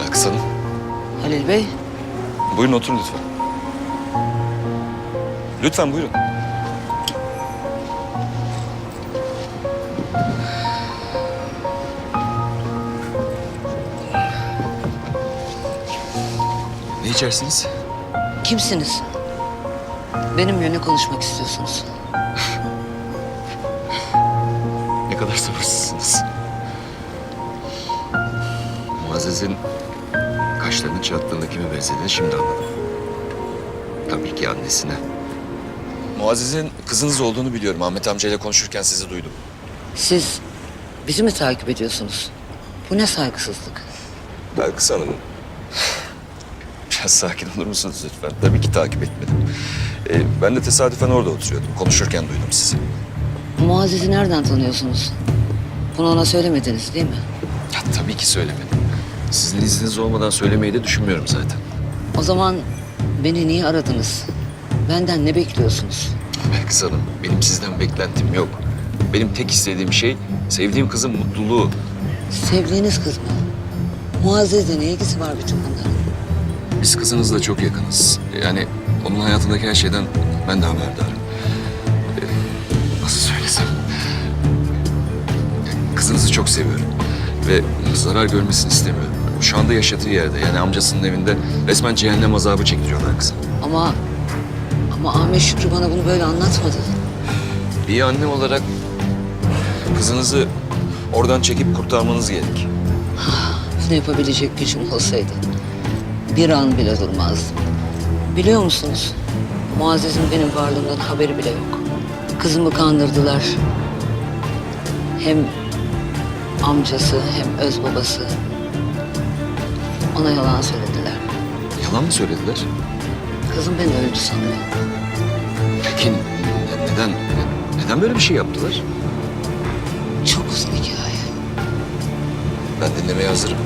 Belkıs Hanım. Halil Bey, Buyurun oturun lütfen. Lütfen buyurun. Ne içersiniz? kimsiniz? Benimle ne konuşmak istiyorsunuz? Ne kadar sabırsızsınız. Muazzez'in kaşlarını çattığında kime benzediğini şimdi anladım. Tabii ki annesine. Muazzez'in kızınız olduğunu biliyorum. Ahmet amcayla konuşurken sizi duydum. Siz bizi mi takip ediyorsunuz? Bu ne saygısızlık? Belkıs Hanım. Biraz sakin olur musunuz lütfen? Tabii ki takip etmedim. Ee, ben de tesadüfen orada oturuyordum. Konuşurken duydum sizi. Muazzez'i nereden tanıyorsunuz? Bunu ona söylemediniz değil mi? Ya, tabii ki söylemedim. Sizin izniniz olmadan söylemeyi de düşünmüyorum zaten. O zaman beni niye aradınız? Benden ne bekliyorsunuz? Belkıs Hanım, benim sizden beklentim yok. Benim tek istediğim şey sevdiğim kızın mutluluğu. Sevdiğiniz kız mı? Muazzez'le ne ilgisi var bütün bunların? Biz kızınızla çok yakınız. Yani onun hayatındaki her şeyden ben de haberdarım. Ee, nasıl söylesem? Kızınızı çok seviyorum. Ve zarar görmesini istemiyorum. Şu anda yaşadığı yerde yani amcasının evinde resmen cehennem azabı çektiriyorlar kızı. Ama ama Ahmet Şükrü bana bunu böyle anlatmadı. Bir anne olarak kızınızı oradan çekip kurtarmanız gerek. Bunu yapabilecek gücüm olsaydı bir an bile durmazdım. Biliyor musunuz? Muazzez'in benim varlığımdan haberi bile yok. Kızımı kandırdılar. Hem amcası hem öz babası. Ona yalan söylediler. Yalan mı söylediler? Kızım beni öldü sanıyor. Peki ne- neden neden böyle bir şey yaptılar? Çok uzun hikaye. Ben dinlemeye hazırım.